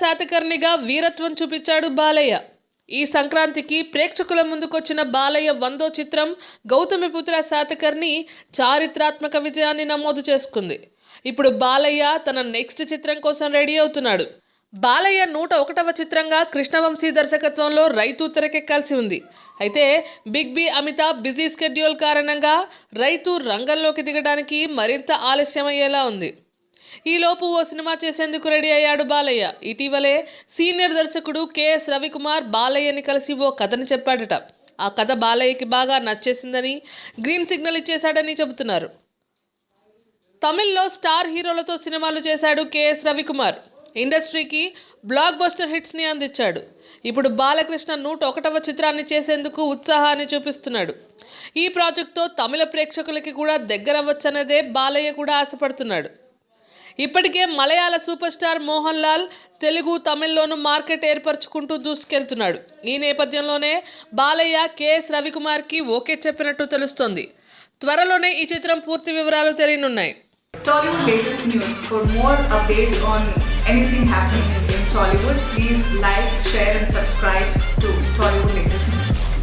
శాతకర్ణిగా వీరత్వం చూపించాడు బాలయ్య. ఈ సంక్రాంతికి ప్రేక్షకుల ముందుకొచ్చిన బాలయ్య వందో చిత్రం గౌతమిపుత్ర శాతకర్ణి చారిత్రాత్మక విజయాన్ని నమోదు చేసుకుంది. ఇప్పుడు బాలయ్య తన నెక్స్ట్ చిత్రం కోసం రెడీ అవుతున్నాడు. బాలయ్య నూట ఒకటవ చిత్రంగా కృష్ణవంశీ దర్శకత్వంలో రైతు తెరకెక్కాల్సి ఉంది. అయితే big B Amitabh busy schedule కారణంగా రైతు రంగంలోకి దిగడానికి మరింత ఆలస్యమయ్యేలా ఉంది. ఈలోపు ఓ సినిమా చేసేందుకు రెడీ అయ్యాడు బాలయ్య. ఇటీవలే సీనియర్ దర్శకుడు కెఎస్ రవికుమార్ బాలయ్యని కలిసి ఓ కథని చెప్పాడట. ఆ కథ బాలయ్యకి బాగా నచ్చేసిందని గ్రీన్ సిగ్నల్ ఇచ్చేశాడని చెబుతున్నారు. తమిళ్ళో స్టార్ హీరోలతో సినిమాలు చేశాడు కెఎస్ రవికుమార్. ఇండస్ట్రీకి బ్లాక్ బస్టర్ హిట్స్ని అందించాడు. ఇప్పుడు బాలకృష్ణ నూట ఒకటవ చిత్రాన్ని చేసేందుకు ఉత్సాహాన్ని చూపిస్తున్నాడు. ఈ ప్రాజెక్ట్తో తమిళ ప్రేక్షకులకి కూడా దగ్గరవ్వచ్చన్నదే బాలయ్య కూడా ఆశపడుతున్నాడు. ఇప్పటికే మలయాళ సూపర్ స్టార్ మోహన్ లాల్ తెలుగు తమిళ్ళోనూ మార్కెట్ ఏర్పరచుకుంటూ దూసుకెళ్తున్నాడు. ఈ నేపథ్యంలోనే బాలయ్య కెఎస్ రవికుమార్కి ఓకే చెప్పినట్టు తెలుస్తోంది. త్వరలోనే ఈ చిత్రం పూర్తి వివరాలు తెలియనున్నాయి.